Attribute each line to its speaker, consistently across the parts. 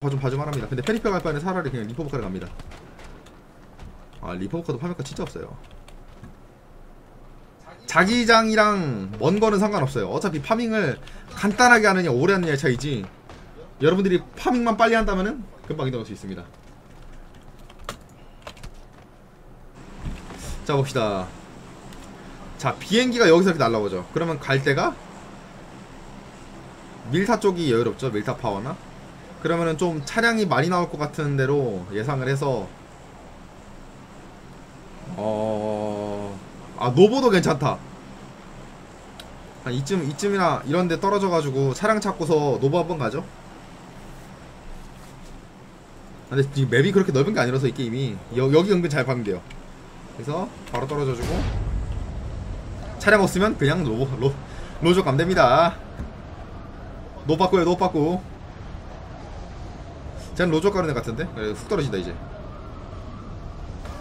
Speaker 1: 봐좀 봐주만 합니다. 근데 페리페 갈 바에는 차라리 그냥 리퍼브카를 갑니다. 아 리퍼브카도 파멸가 진짜 없어요. 자기장이랑 먼 거는 상관없어요. 어차피 파밍을 간단하게 하느냐 오래 하느냐의 차이지. 여러분들이 파밍만 빨리 한다면은 금방 이동할 수 있습니다. 자 봅시다. 자 비행기가 여기서 이렇게 날라오죠. 그러면 갈 데가 밀타 쪽이 여유롭죠. 밀타 파워나. 그러면은 좀 차량이 많이 나올 것 같은 대로 예상을 해서 어... 아 노보도 괜찮다 한 이쯤 이쯤이나 이런데 떨어져가지고 차량 찾고서 노보 한번 가죠 근데 이 맵이 그렇게 넓은 게 아니라서 이 게임이 여, 여기 은근 잘 파밍돼요 그래서 바로 떨어져주고 차량 없으면 그냥 로, 로조 가면 됩니다 노 바꾸요 노 바꾸 쟤는 로조 가는 애 같은데? 그래, 훅 떨어진다 이제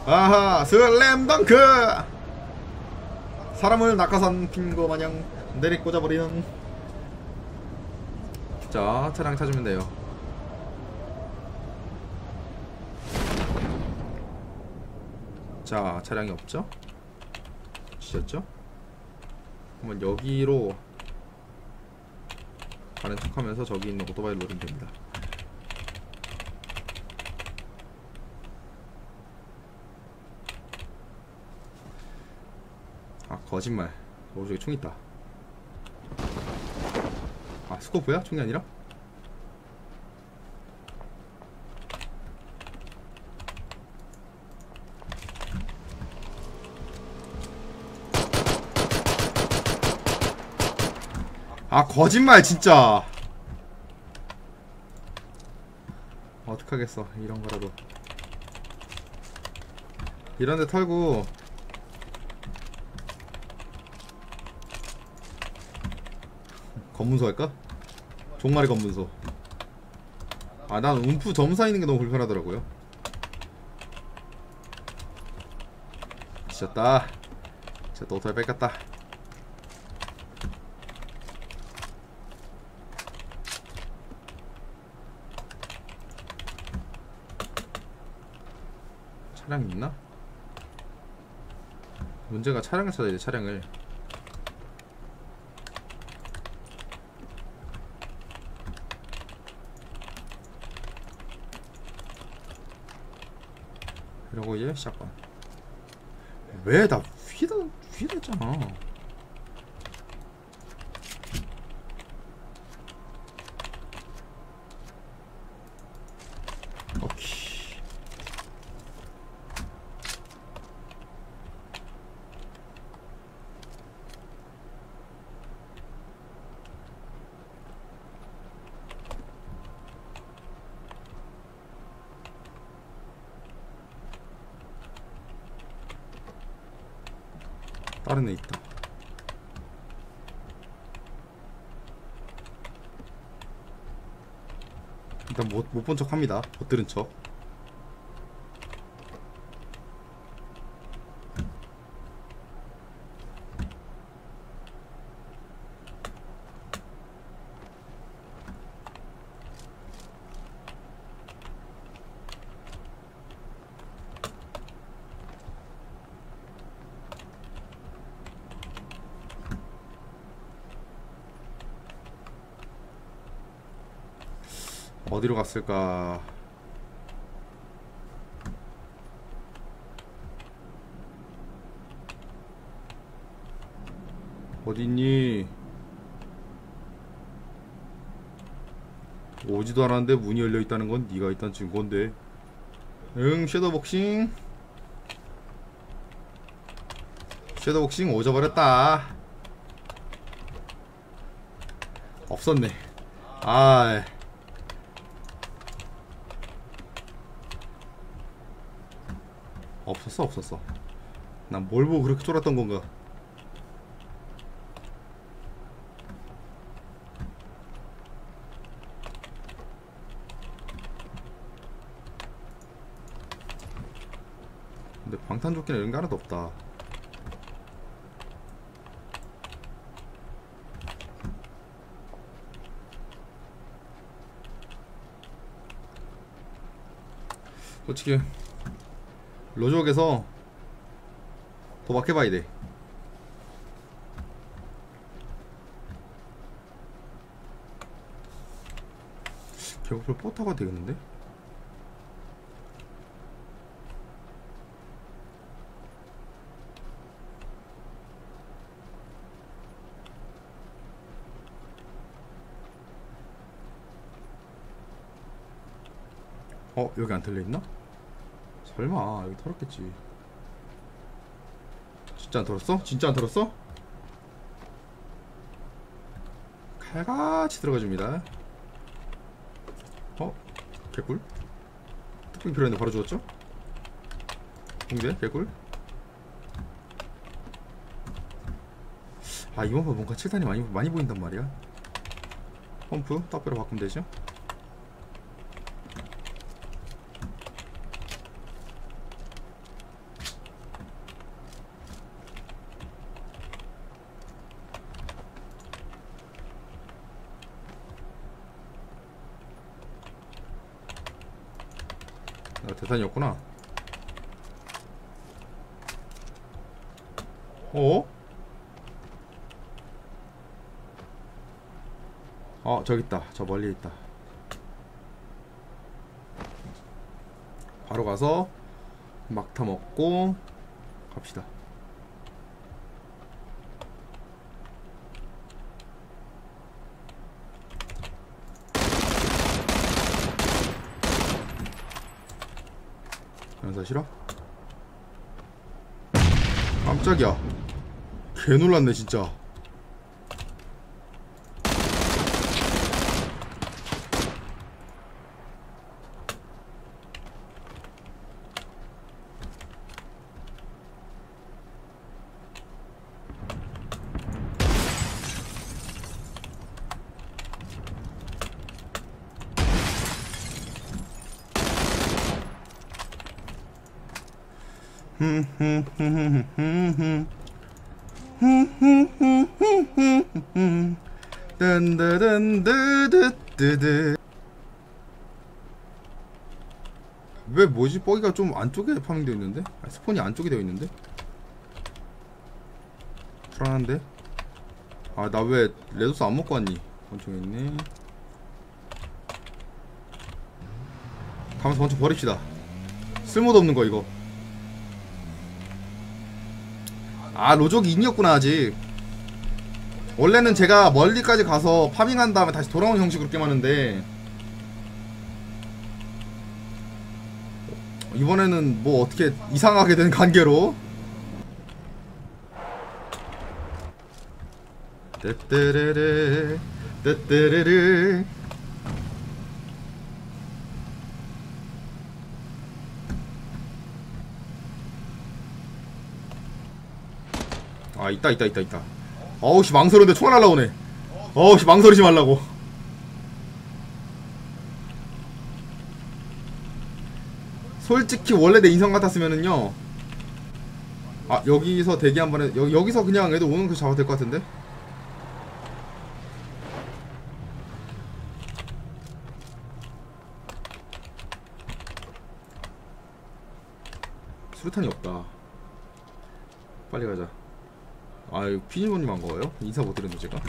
Speaker 1: 아하 슬램덩크 사람을 낙하산 핀거 마냥 내리 꽂아버리는 자 차량 찾으면 돼요 자 차량이 없죠? 지셨죠? 한번 여기로 가는 척하면서 저기 있는 오토바이를 노리면 됩니다 아 거짓말 오른쪽에 총 있다 아 스코프야? 총이 아니라? 아 거짓말 진짜. 어떡하겠어 이런 거라도. 이런데 털고. 검문소 할까? 종말의 검문소. 아 난 움프 점사 있는 게 너무 불편하더라고요. 지쳤다. 진짜 또 오토바이 뺏겼다 차량 있나? 문제가 차량을 찾아야 돼 차량을. 이러고 이제 시작권. 왜나 휘다 휘랬잖아 오케이 다른 애 있다. 일단 못못본 척 합니다. 못 들은 척 갔을까? 어딨니? 오지도 않았는데 문이 열려있다는 건 네가 있다는 증거인데. 응 섀도복싱. 섀도복싱 오져버렸다. 없었네. 아 없었어 없었어. 난 뭘 보고 그렇게 쫄았던 건가? 근데 방탄조끼는 이런 게 하나도 없다. 솔직히 로족에서 도박해봐야 돼 개고플 포타가 되겠는데? 어 여기 안 털려있나? 설마 여기 털었겠지 진짜 안 털었어? 진짜 안 털었어? 칼같이 들어가줍니다 어? 개꿀? 뚝배기 필요했는데 바로 죽었죠? 공대 개꿀 아 이번 번 뭔가 7탄이 많이, 많이 보인단 말이야 펌프 떡배로 바꾸면 되죠? 아, 대탄이었구나. 어? 어, 저기 있다. 저 멀리 있다. 바로 가서 막타 먹고 갑시다. 연사 싫어? 깜짝이야. 개 놀랐네 진짜. 든드든드드드드 왜 뭐지 뻐기가 좀 안쪽에 파밍되어 있는데? 아, 스폰이 안쪽에 되어 있는데? 불안한데? 아 나 왜 레도스 안 먹고 왔니? 권총에 있네 가면서 권총 버립시다 쓸모도 없는 거 이거 아 로족이 인이었구나 아직 원래는 제가 멀리까지 가서 파밍한 다음에 다시 돌아오는 형식으로 게임하는데 이번에는 뭐 어떻게 이상하게 된 관계로? 떼떼레레 떼떼레레. 아 있다 있다 있다 있다. 어우씨 망설였는데 총알 날라오네. 어우씨 망설이지 말라고 솔직히 원래 내 인성 같았으면은요 아 여기서 대기 한 번에 여, 여기서 그냥 애들 오는 거 잡아도 될 것 같은데 수류탄이 없다 빨리 가자 아, 이거 피니모님 한 거예요? 인사 못 드렸네, 제가.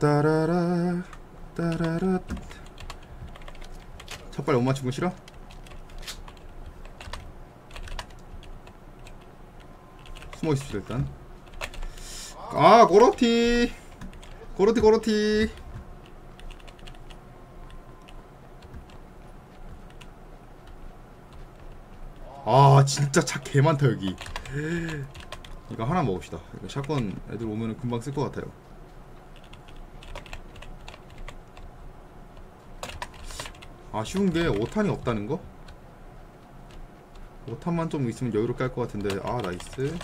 Speaker 1: 따따라라 따라라. 첫발 못 맞춘 거 싫어? 숨어 있읍시다 일단 아 꼬로티. 꼬로티 꼬로티. 아 진짜 차 개 많다 여기. 이거 하나 먹읍시다. 이거 샷건 애들 오면은 금방 쓸 것 같아요 아쉬운 게 5탄이 없다는 거? 5탄만 좀 있으면 여유롭게 할 것 같은데. 아 나이스.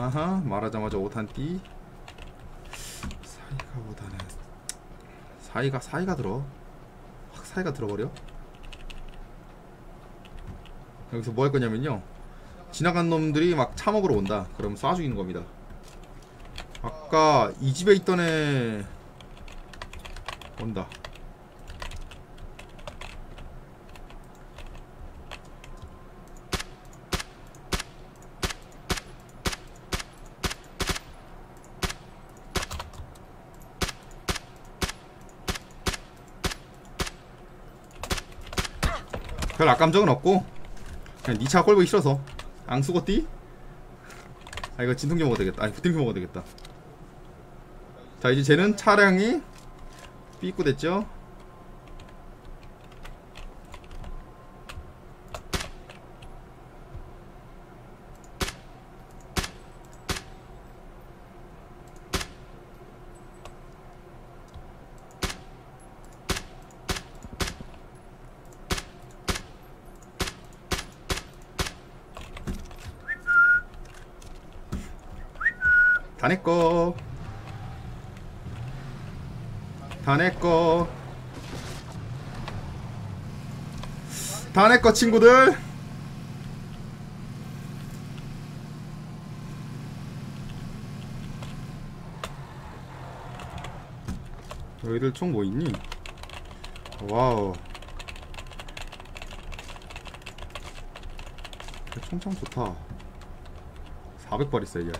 Speaker 1: 아하 말하자마자 오탄띠. 사이가 보다는 사이가 사이가 들어. 확 사이가 들어버려. 여기서 뭐 할 거냐면요. 지나간 놈들이 막 차 먹으러 온다. 그럼 쏴 죽이는 겁니다. 아까 이 집에 있던 애 온다 별 악감정은 없고 그냥 니차 꼴보기 싫어서. 앙수거띠? 아 이거 진통제 먹어도 되겠다. 아니 부팅표 먹어도 되겠다. 자 이제 쟤는 차량이 삐꾸 됐죠 다 내꺼 다 내꺼 다 내꺼 친구들. 너희들 총 뭐 있니? 와우. 총참 좋다. 400발 있어 이게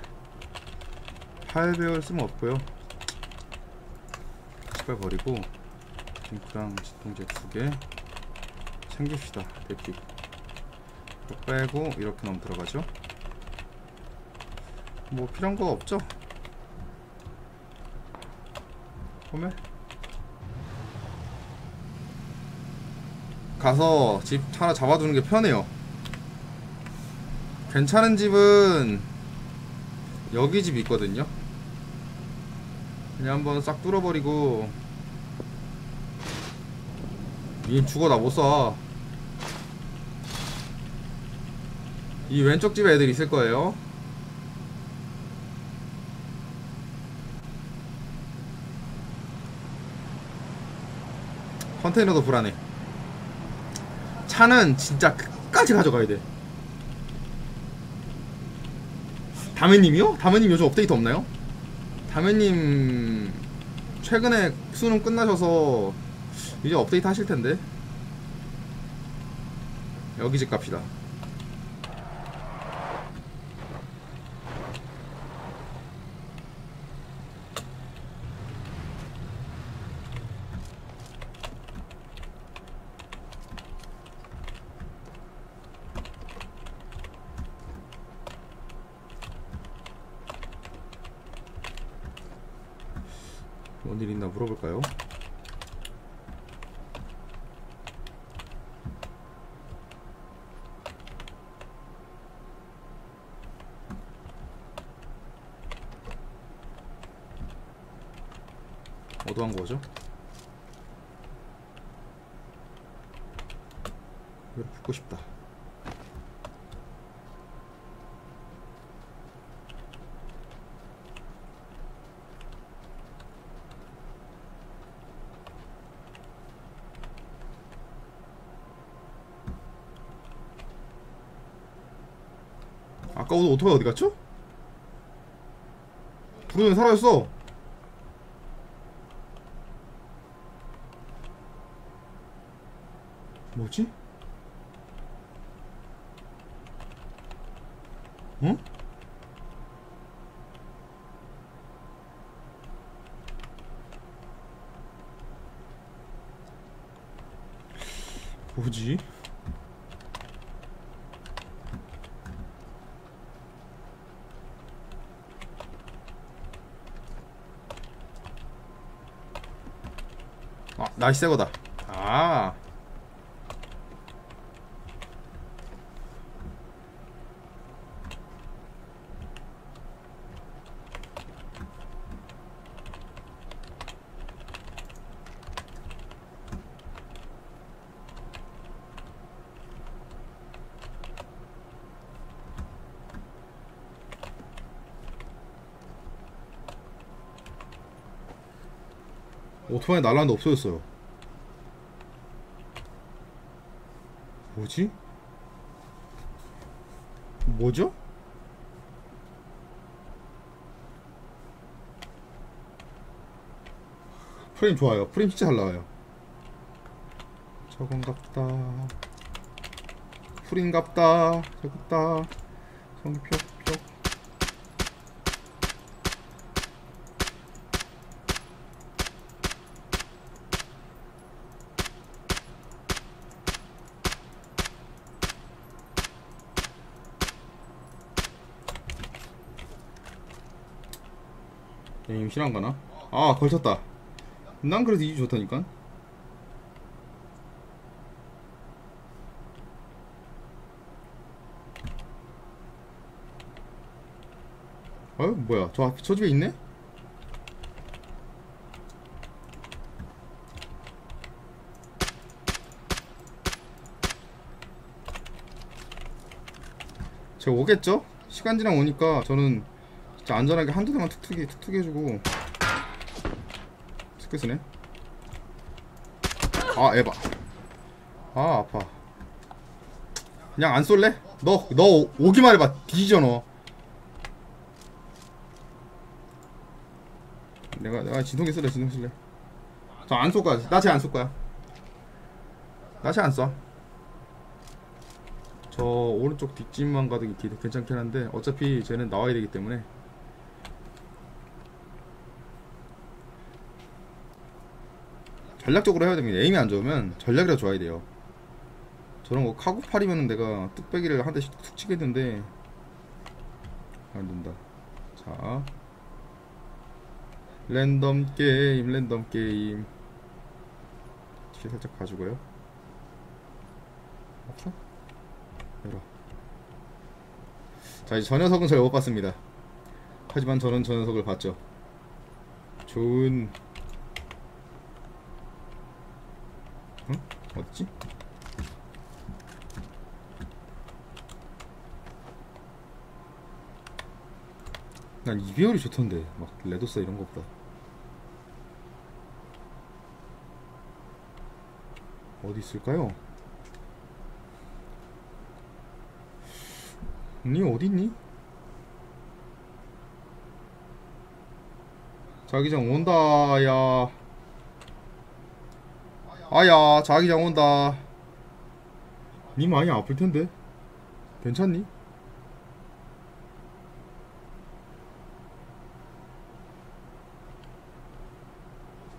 Speaker 1: 8배열 쓸모 없고요. 10발 버리고 딩크랑 진통제 두개 챙깁시다. 대피. 이거 빼고 이렇게 넣으면 들어가죠? 뭐 필요한 거 없죠? 소멸 가서 집 하나 잡아두는 게 편해요. 괜찮은 집은 여기 집 있거든요 그냥 한번 싹 뚫어버리고. 이 죽어 나 못쏴 이 왼쪽 집에 애들 있을 거예요. 컨테이너도 불안해. 차는 진짜 끝까지 가져가야 돼. 다매님이요? 다매님 요즘 업데이트 없나요? 다매님 최근에 수능 끝나셔서 이제 업데이트 하실 텐데. 여기 집 갑시다 뭔 일 있나 물어볼까요? 어두한 거죠? 이거 붙고 싶다. 아까 오늘 오토바이 어디 갔죠? 부르는 사라졌어. 뭐지? 응? 뭐지? 나이스 새거다. 오토바이 날라는데 없어졌어요. 뭐지? 뭐죠? 프레임 좋아요. 프레임 진짜 잘 나와요. 저건 같다. 프린 같다. 저겼다. 성표 표. 에임 실한가나? 아 걸쳤다. 난 그래도 이주 좋다니까. 어 뭐야 저 앞, 저 집에 있네? 제가 오겠죠? 시간 지나 오니까 저는 진짜 안전하게 한두 대만 툭툭이 툭툭 해주고. 스크스네. 아 에바. 아 아파. 그냥 안 쏠래? 너 너 오기만 해봐. 뒤져 너. 내가 내가 진통기 쓸래 진통 쓸래. 저안 쏠 거야. 나쟤 안 쏠 거야. 나쟤 안쏴. 저 오른쪽 뒷집만 가도 기- 괜찮긴 한데 어차피 쟤는 나와야 되기 때문에 전략적으로 해야 됩니다 에임이 안 좋으면 전략이라 좋아야 돼요. 저런 거 카고팔이면 내가 뚝배기를 한 대씩 툭 치겠는데 안 된다. 자. 랜덤 게임 랜덤 게임. 뒤에 살짝 봐주고요. 없어? 열어. 자 이제 저 녀석은 절못 봤습니다. 하지만 저는 저 녀석을 봤죠. 좋은 응? 어딨지? 난 이배율이 좋던데 막 레도사 이런 거보다 어디 있을까요? 니 어디 있니? 자기장 온다 야 아야 자기장 온다. 니 많이 아플 텐데. 괜찮니?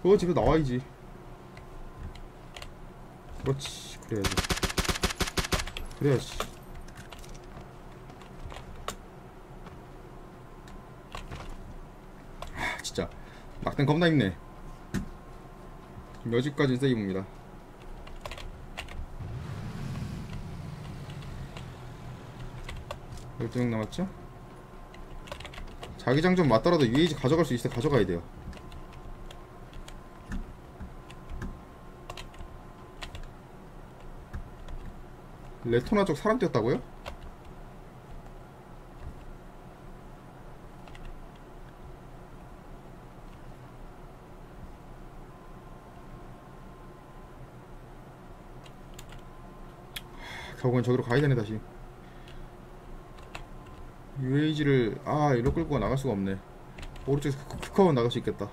Speaker 1: 그거 집에 나와야지. 그렇지 그래야지. 그래야지. 아 진짜. 막대 겁나 있네 여기까지 세이브입니다 열두 명 남았죠? 자기장 좀 맞더라도 UAG 가져갈 수 있어 가져가야 돼요 레토나 쪽 사람 뛰었다고요? 결국엔 저기로 가야 되네 다시. UAG를 아 이로 끌고 나갈 수가 없네. 오른쪽에서 쿡쿡 하면 나갈 수 있겠다.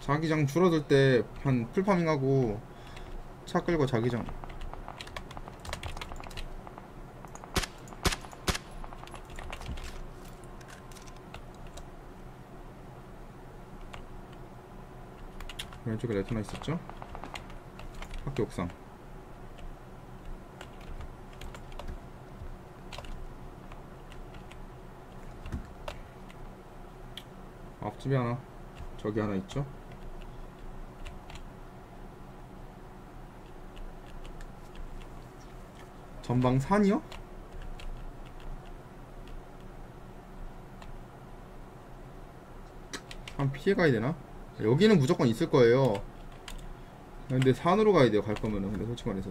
Speaker 1: 자기장 줄어들 때 한 풀파밍하고 차 끌고 자기장 왼쪽에 레토나 있었죠? 학교 옥상 앞집에 하나 저기 하나 있죠? 전방 산이요? 산 피해 가야 되나? 여기는 무조건 있을 거예요. 근데 산으로 가야 돼요. 갈 거면은. 근데 솔직히 말해서.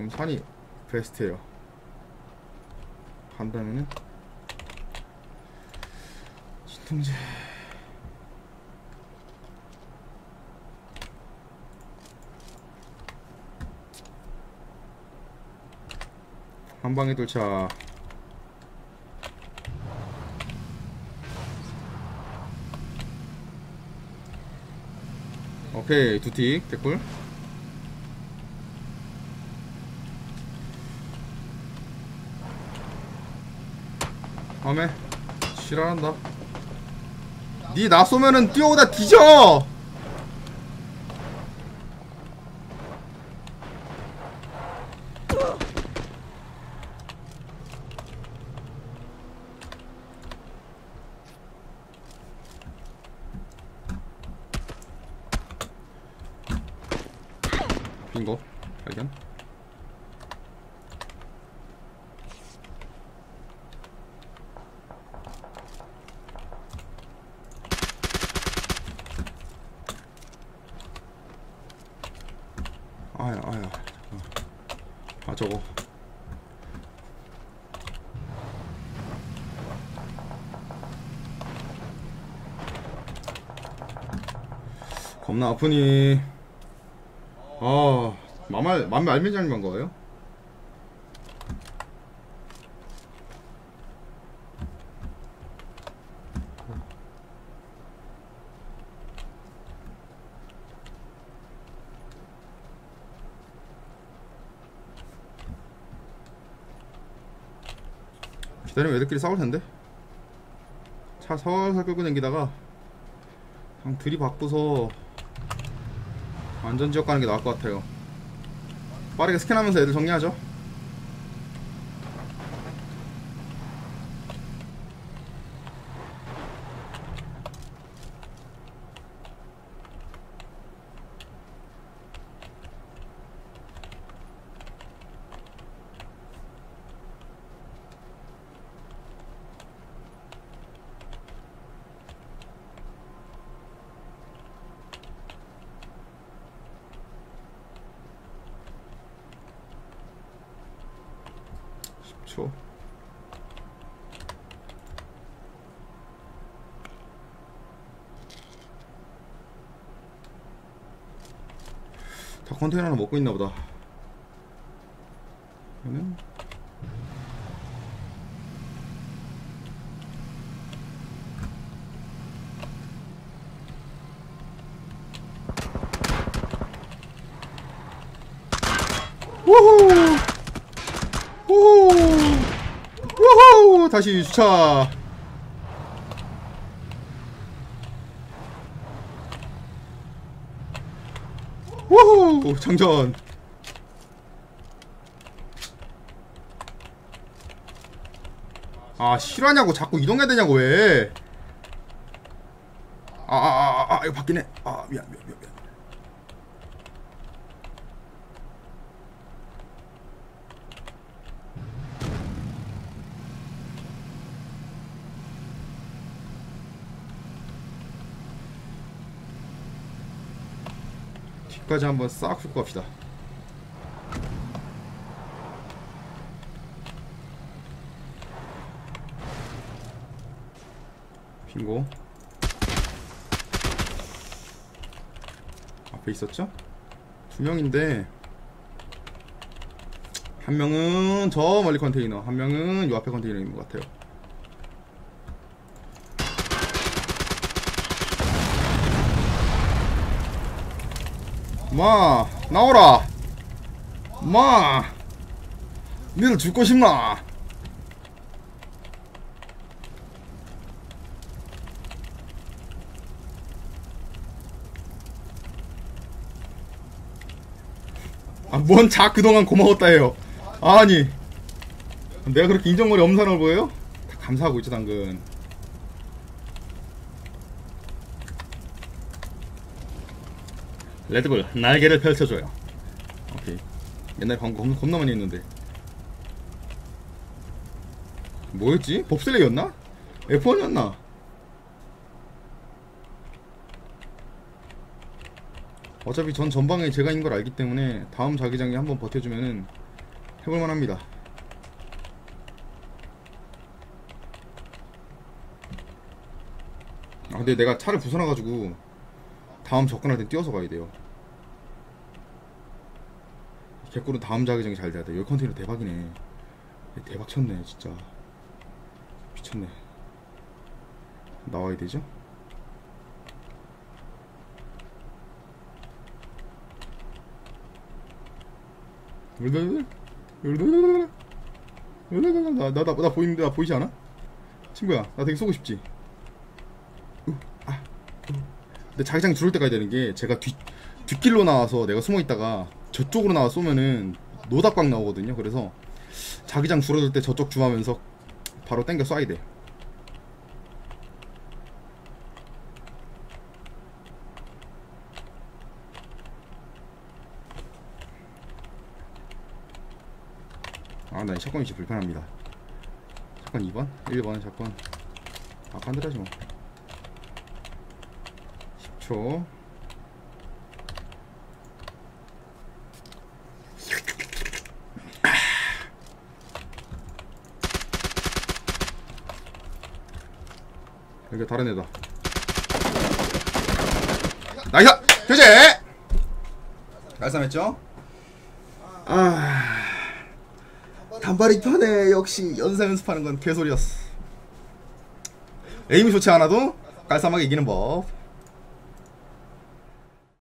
Speaker 1: 지금 산이 베스트예요 간다면은 진통제 한방에 돌차 오케이 두틱 개꿀. 다음에 지랄한다. 니나 쏘면은 뛰어오다 뒤져 빙고 발견 아야 아야. 아 저거. 겁나 아프니 맘에 알면장님 한 거예요? 기다리면 애들끼리 싸울 텐데 차 살살 끌고 다니다가 그냥 들이받고서 안전지역 가는 게 나을 것 같아요 빠르게 스캔하면서 애들 정리하죠 초 다 컨테이너 하나 먹고 있나 보다. 그러면 우후! 우후! 다시 주차. 우후! 장전. 아, 실화냐고 자꾸 이동해야 되냐고 왜? 아, 아, 아, 아, 아 이거 바뀌네. 아, 미안, 미안, 미안, 뒤까지 한번 싹 훑고 갑시다. 빙고. 앞에 있었죠? 두 명인데 한 명은 저 멀리 컨테이너, 한 명은 요 앞에 컨테이너에 있는 것 같아요. 마 나오라. 마 니들 죽고 싶나? 아뭔 자 그동안 고마웠다 해요. 아니 내가 그렇게 인정머리 없는 사람을 보여요? 다 감사하고 있죠 당근 레드불 날개를 펼쳐줘요 오케이 옛날 광고 겁나, 많이 했는데 뭐였지? 봅슬레이였나? F1이었나? 어차피 전 전방에 제가 있는 걸 알기 때문에 다음 자기장에 한번 버텨주면은 해볼만 합니다. 아, 근데 내가 차를 부숴놔가지고 다음 접근할 때 뛰어서 가야 돼요. 개꿀은 다음 자기장이 잘 돼야 돼. 여기 컨테이너 대박이네. 대박 쳤네, 진짜. 미쳤네. 나와야 되죠? 나, 나, 나, 나 보이는데 나 보이지 않아? 친구야, 나 되게 쏘고 싶지? 으, 아, 으. 근데 자기장 들어올 때 가야 되는 게 제가 뒷, 뒷길로 나와서 내가 숨어 있다가 저쪽으로 나와 쏘면은 노닥광 나오거든요. 그래서 자기장 줄어들 때 저쪽 줌하면서 바로 땡겨 쏴야 돼. 아, 나 이 샷건이 진짜 불편합니다. 샷건 2번? 1번 샷건. 아, 간드라지 뭐. 10초. 여기 다른 애다. 나이스! 교체! 깔쌈했죠? 아. 단발이 편해. 역시 연사 연습하는 건 개소리였어. 에임이 좋지 않아도 깔쌈하게 이기는 법.